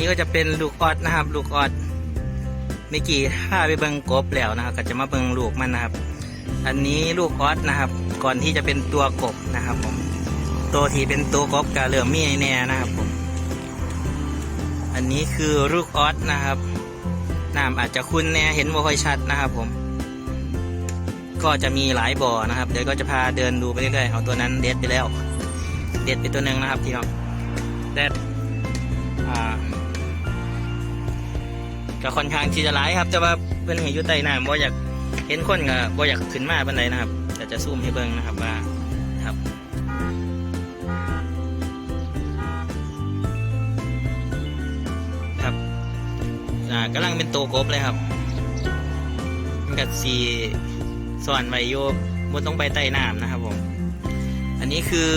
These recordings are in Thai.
อันนี้ก็จะเป็นลูกออดนะครับ ลูกออดเมื่อกี้ถ้าไปเบิงกบแล้วนะครับ ก็จะมาเบิงลูกมันนะครับ อันนี้ลูกออดนะครับ ก่อนที่จะเป็นตัวกบนะครับผมตัวที่เป็นตัวกบก็เริ่มมีแน่นะครับผมอันนี้คือลูกออดนะครับน้ำอาจจะคุ้นแน่เห็นว่าค่อยชัดนะครับผม ก็จะมีหลายบ่อนะครับ เดี๋ยวก็จะพาเดินดูไปเรื่อยๆเอาตัวนั้นเด็ดไปแล้ว เด็ดไปตัวหนึ่งนะครับพี่น้องเด็ดอ่า ก็ค่อนข้างที่จะหลายครับ แต่ว่าเพื่อนเห็นอยู่ใต้น้ำบ่อยากเห็นคนก็บ่อยากขึ้นมาเป็นไรนะครับแต่จะซูมให้เบิ่งนะครับว่าครับครับอ่ากำลังเป็นตัวกบเลยครับมันกัดสีสอนไวโยบนต้องไปใต้น้ำนะครับผม อันนี้คือ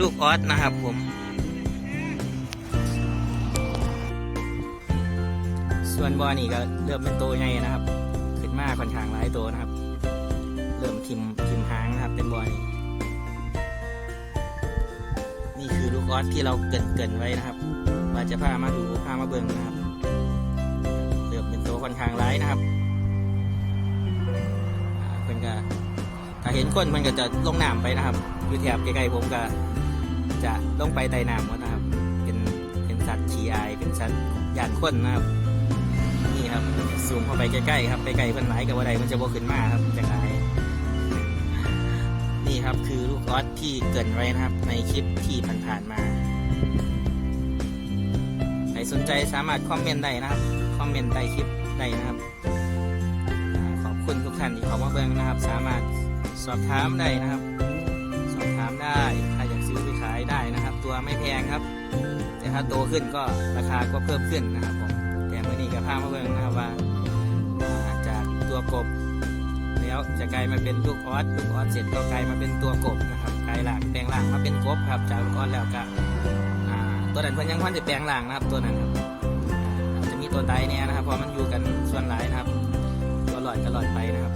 ลูกออสนะครับผม ส่วนบอนี่ก็เริ่มเป็นตัวใหญ่นะครับ ขึ้นมาค่อนข้างหลายตัวนะครับ เริ่มทิมทิมหางนะครับ เป็นบอนี่นี่คือลูกออสที่เราเกินเกินไว้นะครับว่าจะพามาดูพามาเบิ่งนะครับ เริ่มเป็นตัวค่อนข้างร้ายนะครับเพิ่นก็ถ้าเห็นคนมันก็จะลงน้ำไปนะครับอยู่แถบใกล้ๆผมก็จะลงไปใต้น้ำนะครับ เป็นเป็นสัตว์ขี้อายเป็นสัตว์ยานคนนะครับ นี่ครับซูมเข้าไปใกล้ๆครับไปไกลเพิ่นหลายกับว่าใดมันจะบขึ้นมาครับจะหายนี่ครับคือลูกออสที่เกินไว้นะครับ ในคลิปที่ผ่านๆมาใครสนใจสามารถคอมเมนต์ได้นะครับคอมเมนต์ใต้คลิปได้นะครับขอบคุณทุกท่านที่เข้ามาเบิ่งนะครับ สามารถสอบถามได้นะครับ สอบถามได้ถ้าอยากซื้อไปขายได้นะครับ ตัวไม่แพงครับ แต่ถ้าโตขึ้นก็ราคาก็เพิ่มขึ้นนะครับผม แต่เมื่อนี้กับพามาเบิ่งนะครับว่าอาจากตัวกบ แล้วจะกลายมาเป็นลูกออสลูกออสเสร็จก็กลายมาเป็นตัวกบนะครับกลายหลังแปลงหลังมาเป็นกบครับจากลูกออสแล้วก็ตัวนั้นเพิ่นยังพันจะแปลงหลังนะครับตัวนั้นครับจะมีตัวไตเนี่ยนะครับเพราะมันอยู่กันส่วนหลายนะครับตัวลอดก็ลอดไปนะครับ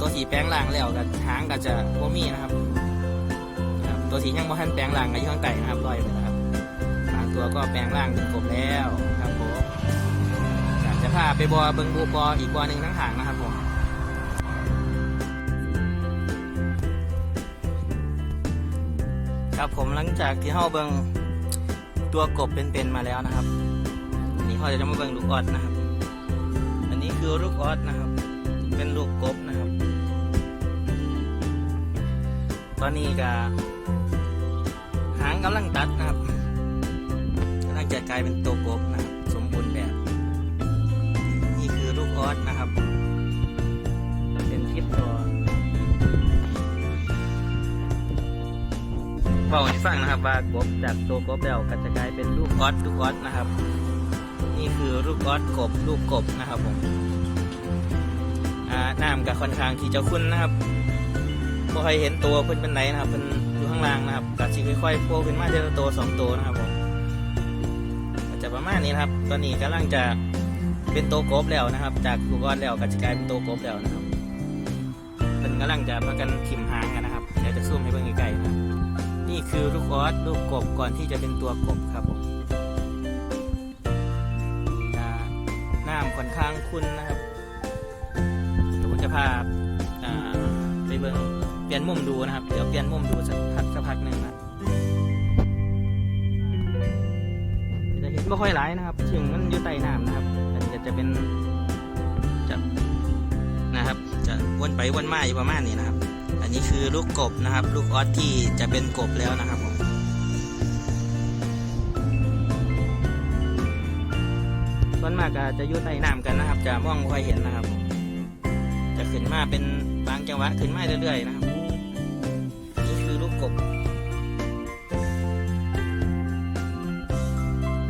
ตัวสีแปลงล่างแล้วกับหางก็จะโมมีนะครับตัวสียังบ่ทันแปลงล่างกับย่ข้างไก่นะครับลอยไปนะครับบางตัวก็แปลงล่างเป็นกบแล้วครับผม อยากจะไปบอเบิงบูบออีกบอหนึ่งทั้งหางนะครับผมครับผมหลังจากที่เฮาเบิงตัวกบเป็นๆมาแล้วนะครับอันนี้เขาจะมาเบิ่งลูกออดนะครับ อันนี้คือลูกออดนะครับ เป็นลูกกบนะครับ ตอนนี้ก็หางกำลังตัดนะครับกำลังจะกลายเป็นตัวกบนะครับ บอกให้ฟังนะครับว่ากบจากตัวกบแล้วก็จะกลายเป็นลูกออดลูกออดนะครับ นี่คือลูกออสกบลูกกบนะครับผมอ่าน้ำกับค่อนข้างที่จะคุ้นนะครับบ่ค่อยเห็นตัวเพิ่นเป็นไหนนะครับเพิ่นอยู่ข้างล่างนะครับกะสิค่อยๆโผล่ขึ้นมาเทีละตัวสองตัวนะครับผมจะประมาณนี้นะครับ ตอนนี้กำลังจะเป็นตัวกบแล้วนะครับ จากลูกออสแล้วก็จะกลายเป็นตัวกบแล้วนะครับเพิ่นกำลังจะพากันทิ่มหางกันนะครับเดี๋ยวจะซูมให้เบิ่งใกล้ๆนะครับ นี่คือลูกออสลูกกบก่อนที่จะเป็นตัวกบครับผมอ่าน้ำค่อนข้างคุ้นนะครับเดี๋ยวผมจะพาไปเบิ่งเปลี่ยนมุมดูนะครับ เดี๋ยวเปลี่ยนมุมดูสักพักสักพักหนึ่งนะจะเห็นไม่ค่อยหลายนะครับ ถึงมันอยู่ใต้น้ำนะครับอันนี้จะเป็นจะนะครับ จะวนไปวนมาอยู่ประมาณนี้นะครับ นนี้คือลูกกบนะครับ ลูกออสที่จะเป็นกบแล้วนะครับผมส่วนมากจะอยู่ใต้น้ำกันนะครับ จะมองไม่ค่อยเห็นนะครับ จะขึ้นมาเป็นบางจังหวะขึ้นมาเรื่อยๆนะครับนี่คือลูกกบ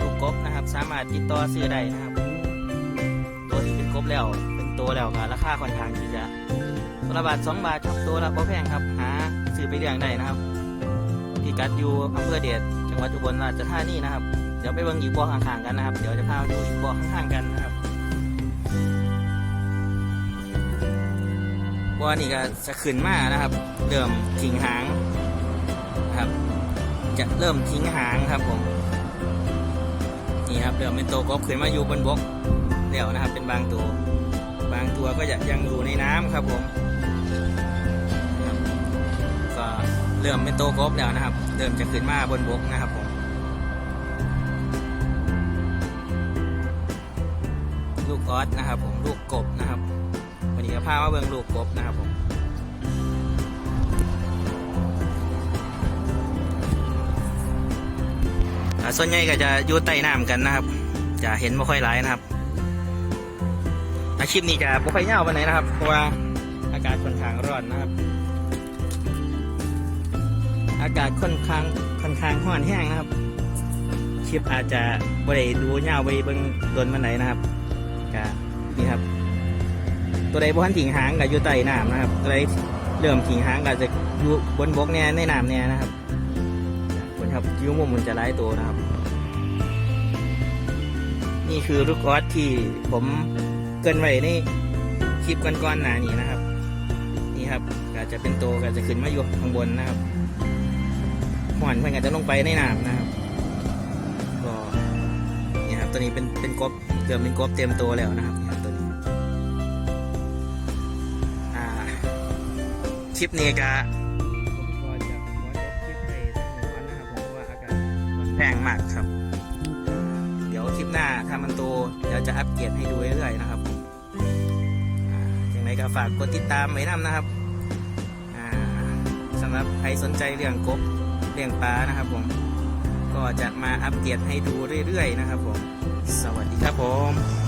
ลูกกบนะครับ สามารถติดต่อซื้อได้นะครับ ตัวที่เป็นกบแล้ว ตัวแล้วก็ราคาค่อนข้างที่จะตัวละบาทสองบาทครับตัวละบ่แพงครับ หาซื้อไปเลี้ยงได้นะครับที่กัดอยู่อำเภอเดชจังหวัดอุบลราชธานีนะครับ เดี๋ยวไปเบิ่งอีกบ่อข้างๆกันนะครับ เดี๋ยวจะพาไปดูอีกบ่อข้างๆกันนะครับบ่อนี่ก็จะขึ้นมานะครับ เริ่มทิ้งหางครับ จะเริ่มทิ้งหางครับผมนี่ครับเริ่มเป็นตัวกบขึ้นมาอยู่บนบกแล้วนะครับ เป็นบางตัว บางตัวก็ยังอยู่ในน้ำครับผมก็เริ่มเป็นโตัวกบแล้วนะครับ เริ่มจะขึ้นมาบนบกนะครับผม ลูกออสนะครับผมลูกกบนะครับวันนี้ก็พามาเบิ่งลูกกบนะครับผมส่วนใหญ่ก็จะอยู่ใต้น้ำกันนะครับ จะเห็นไม่ค่อยหลายนะครับ อาชีพนี้จะไม่ค่อยยาววันไหนนะครับ เพราะว่าอากาศค่อนข้างร้อนนะครับ อากาศค่อนข้างค่อนข้างร้อนแห้งนะครับคลิปอาจจะบ่ได้ดูยาวไปเบิ่งโดนวันไหนนะครับก็นี่ครับ ตัวใดบ่ทันถิงหางก็อยู่ใต้น้ำนะครับ ตัวใดเริ่มถิงหางก็จะอยู่บนบกแน่ในน้ำแน่นะครับบนครับอยูมุมมันจะไล่ตัวนะครับ นี่คือลูกออสที่ผม เกินไว้ในคลิปก่อนๆหนานี้นะครับ นี่ครับก็จะเป็นตัวก็จะขึ้นมาอยู่ข้างบนนะครับหอนเพื่อนก็จะลงไปในน้ำนะครับ ก็นี่ครับตัวนี้เป็นเป็นกบเกือบเป็นกบเต็มตัวแล้วนะครับนี่ครับตัวนี้คลิปนี้ก็ผมก็จะขอจบคลิปไปสักหนึ่งวันนะครับผมเพราะอากาศแรงมากครับ เดี๋ยวคลิปหน้าถ้ามันโตเดี๋ยวจะอัปเกรดให้ดูเรื่อยๆนะครับ ก็ฝากกดติดตามไว้นำนะครับอ่าสำหรับใครสนใจเรื่องกบเรื่องปลานะครับผม ก็จะมาอัปเดตให้ดูเรื่อยๆนะครับผม สวัสดีครับผม